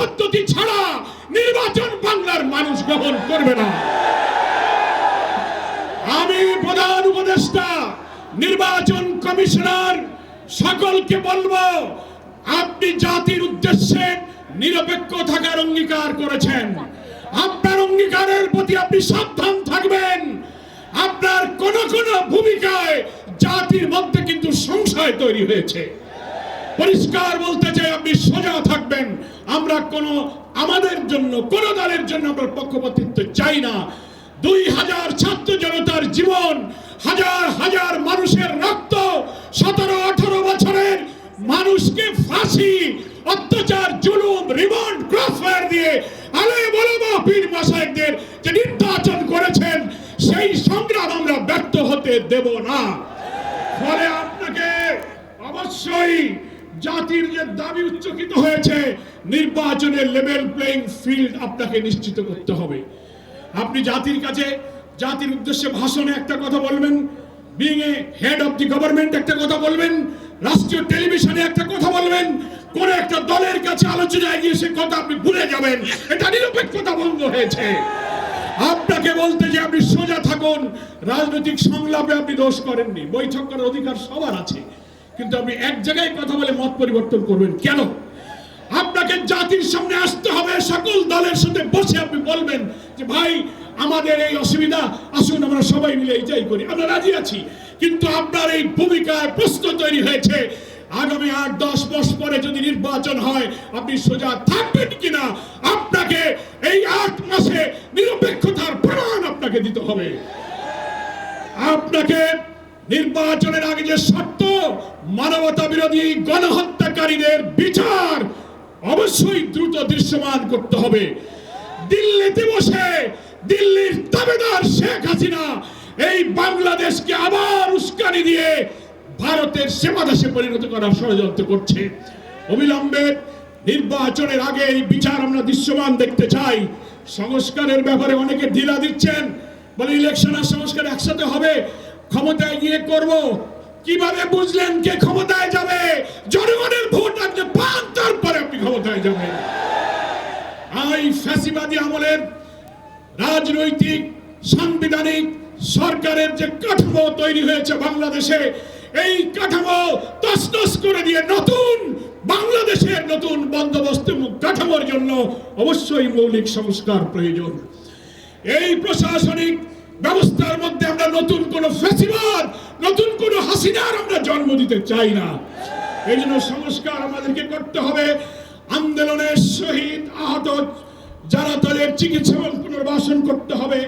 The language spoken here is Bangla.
পদ্ধতি ছাড়া নির্বাচন বাংলার মানুষ গ্রহণ করবে না। আমি প্রধান উপদেষ্টা, নির্বাচন কমিশনার সকলকে বলব, আপনি জাতির উদ্দেশ্যে নিরপেক্ষ থাকার অঙ্গীকার করেছেন। আপনার অঙ্গীকারের প্রতি আপনি সাবধান থাকবেন। আপনার কোন কোন ভূমিকায় জাতির মধ্যে কিন্তু সংশয় তৈরি হয়েছে। পরিষ্কার বলতে চাই, আপনি সোজা আমরা কোন, আমাদের জন্য, কোন দলের জন্য আমরা পক্ষপাতিত্ব চাই না। দুই হাজার ছাত্র জনতার জীবন, হাজার হাজার মানুষের রক্ত, সতেরো, আঠারো বছরের মানুষকে ফাঁসি, অত্যাচার, জুলুম, রিমান্ড, ক্রসফায়ার দিয়ে আলে বলব পীর মাসায়কদের যে নির্বাচন করেছেন, সেই সংগ্রাম আমরা ব্যর্থ হতে দেব না। ফলে আপনাকে অবশ্যই জাতির যে দাবি উচ্চকিত হয়েছে, নির্বাচনের লেভেল প্লেইং ফিল্ড আপনাকে নিশ্চিত করতে হবে। আপনি জাতির কাছে, জাতির উদ্দেশ্যে ভাষণে একটা কথা বলবেন being a head of the government একটা কথা বলবেন, রাষ্ট্রীয় টেলিভিশনে একটা কথা বলবেন, কোন একটা দলের কাছে আলোচনায় গিয়ে সে কথা আপনি ভুলে যাবেন। এটা নিরপেক্ষতা ভঙ্গ হয়েছে। আপনাকে বলতে যে আপনি সোজা থাকুন, রাজনৈতিক সংলাপে আপনি দোষ করেননি, বৈঠক করার অধিকার সবার আছে। কিন্তু আপনি এক জায়গায় কথা বলে মত পরিবর্তন করবেন। কেন? আপনাকে জাতির সামনে আসতে হবে, সকল দলের সাথে বসে আপনি বলবেন যে, ভাই, আমাদের এই অসুবিধা, আসুন আমরা সবাই মিলে এইটাই করি। আমরা রাজি আছি, কিন্তু আপনার এই ভূমিকায় প্রশ্ন তৈরি হয়েছে, আগামী আট, দশ মাস পরে যদি নির্বাচন হয়, আপনি সোজা থাকবেন কিনা? আপনাকে এই আট মাসে নিরপেক্ষতার প্রমাণ আপনাকে দিতে হবে। আপনাকে নির্বাচনের আগে যে শর্ত, মানবতা বিরোধী গণহত্যাকারীদের বিচার অবশ্যই দ্রুত দৃশ্যমান করতে হবে। দিল্লিতে বসে দিল্লির দাবেদার শেখ হাসিনা এই বাংলাদেশকে আবার উস্কানি দিয়ে ভারতের সেবা দেশে পরিণত করার ষড়যন্ত্র করছে। অবিলম্বে নির্বাচনের আগে এই বিচার আমরা দৃশ্যমান দেখতে চাই। সংস্কারের ব্যাপারে অনেকে ঢিলা দিচ্ছেন, বলে ইলেকশন আর সংস্কার একসাথে হবে। ক্ষমতায় গিয়ে করব। কীভাবে বুঝলেন কে ক্ষমতায় যাবে? জনগণের ভোট আপনি পান তারপরে আপনি ক্ষমতায় যাবেন। এই ফ্যাসিবাদী আমলের রাজনৈতিক, সাংবিধানিক সরকারের যে কাঠামো তৈরি হয়েছে বাংলাদেশে, এই কাঠামো তসনস করে দিয়ে নতুন বাংলাদেশের নতুন বন্দোবস্ত কাঠামোর জন্য অবশ্যই মৌলিক সংস্কার প্রয়োজন। এই প্রশাসনিক ব্যবস্থার মধ্যে আমরা নতুন কোন ফেস্টিভাল নতুন কোন হাসিনার আমরা জন্ম দিতে চাই না। এই জন্য সংস্কার আমাদেরকে করতে হবে। আন্দোলনের শহীদ আহত যারা তাদের চিকিৎসা পুনর্বাসন করতে হবে।